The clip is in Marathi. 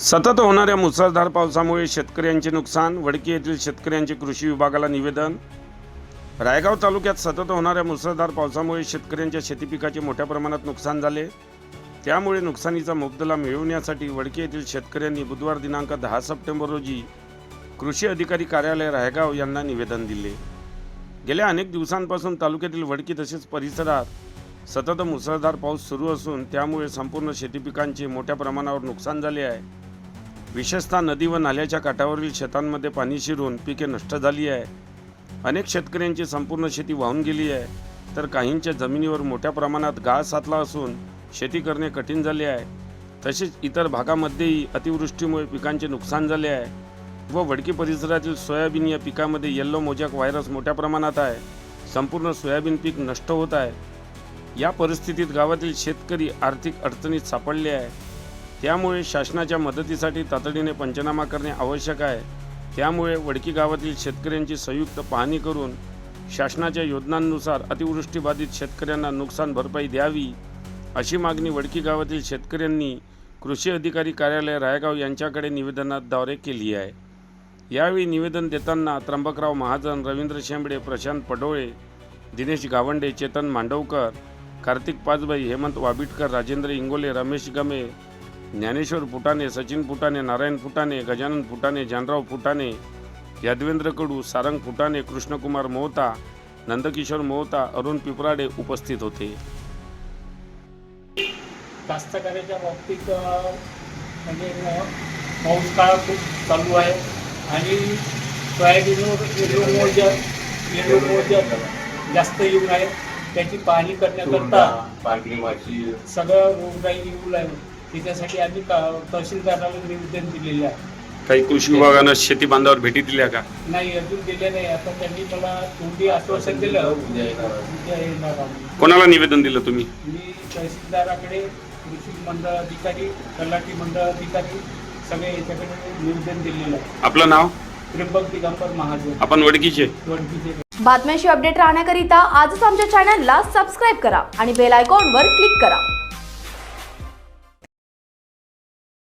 सतत होणाऱ्या मुसळधार पावसामुळे शेतकऱ्यांचे नुकसान वडकी येथील शेतकऱ्यांचे कृषी विभागाला निवेदन. रायगाव तालुक्यात सतत होणाऱ्या मुसळधार पावसामुळे शेतकऱ्यांच्या शेतीपिकाचे मोठ्या प्रमाणात नुकसान झाले. त्यामुळे नुकसानीचा मुबदला मिळवण्यासाठी वडकी येथील शेतकऱ्यांनी बुधवार दिनांक दहा सप्टेंबर रोजी कृषी अधिकारी कार्यालय रायगाव यांना निवेदन दिले. गेल्या अनेक दिवसांपासून तालुक्यातील वडकी तसेच परिसरात सतत मुसळधार पाऊस सुरू असून त्यामुळे संपूर्ण शेतीपिकांचे मोठ्या प्रमाणावर नुकसान झाले आहे. विशेषतः नदी व नाल्याच्या काठावरील शेतांमध्ये पाणी शिरून पिके नष्ट झाली आहे. अनेक शेतकऱ्यांची संपूर्ण शेती वाहून गेली आहे. तर काहींच्या जमिनीवर मोठ्या प्रमाणात गाळ साचला असून शेती करणे कठीण झाले आहे. तसेच इतर भागामध्येही अतिवृष्टीमुळे पिकांचे नुकसान झाले आहे व वडकी परिसरातील सोयाबीन या पिकामध्ये येल्लो मोजॅक व्हायरस मोठ्या प्रमाणात आहे. संपूर्ण सोयाबीन पीक नष्ट होत आहे. या परिस्थितीत गावातील शेतकरी आर्थिक अडचणीत सापडले आहे. त्यामुळे शासनाच्या मदतीसाठी तातडीने पंचनामा करणे आवश्यक आहे. त्यामुळे वडकी गावातील शेतकऱ्यांची संयुक्त पाहणी करून शासनाच्या योजनांनुसार अतिवृष्टीबाधित शेतकऱ्यांना नुकसान भरपाई द्यावी अशी मागणी वडकी गावातील शेतकऱ्यांनी कृषी अधिकारी कार्यालय रायगाव यांच्याकडे निवेदनाद्वारे केली आहे. यावेळी निवेदन देताना त्र्यंबकराव महाजन रवींद्र शेंबडे प्रशांत पडोळे दिनेश गावंडे चेतन मांडवकर कार्तिक पाचबाई हेमंत वाबिटकर राजेंद्र इंगोले रमेश गमे ज्ञानेश्वर फुटाणे सचिन फुटाणे नारायण फुटाणे गजानन फुटाणे जानराव फुटाणे यादवेंद्र कडू सारंग फुटाणे कृष्णकुमार मोहता नंदकिशोर मोहता अरुण पिपराडे उपस्थित होते. कास्तकाराच्या बाबतीत म्हणजे पाऊस काळ खूप चालू आहे आणि सोयाबीनवर येलो मोर्जा येलो मोर्जा जास्त येऊन आहे. त्याची पाहणी करण्याकरता सगळं रोगराई येऊ लागली त्याच्यासाठी आम्ही तहसीलदाराला निवेदन दिलेले आहे. काही कृषी विभागानं शेती बांधावर भेटी दिल्या का? नाही अजून दिले नाही. आता त्यांनी मला तोंडी आश्वासन दिलं. उद्या येणार आम्ही. कोणाला निवेदन दिलं तुम्ही? मी तहसीलदाराकडे कृषी मंडळ अधिकारी तलाठी मंडळ अधिकारी सगळे याच्याकडे निवेदन दिलेलं आहे. आपलं नाव? त्र्यंबक दिगंबर महाजन. आपण वडकीचे? वडकीचे. बातम्यांशी अपडेट राहण्याकरिता आजच आमच्या चॅनलला सबस्क्राईब करा आणि बेल आयकॉनवर क्लिक करा.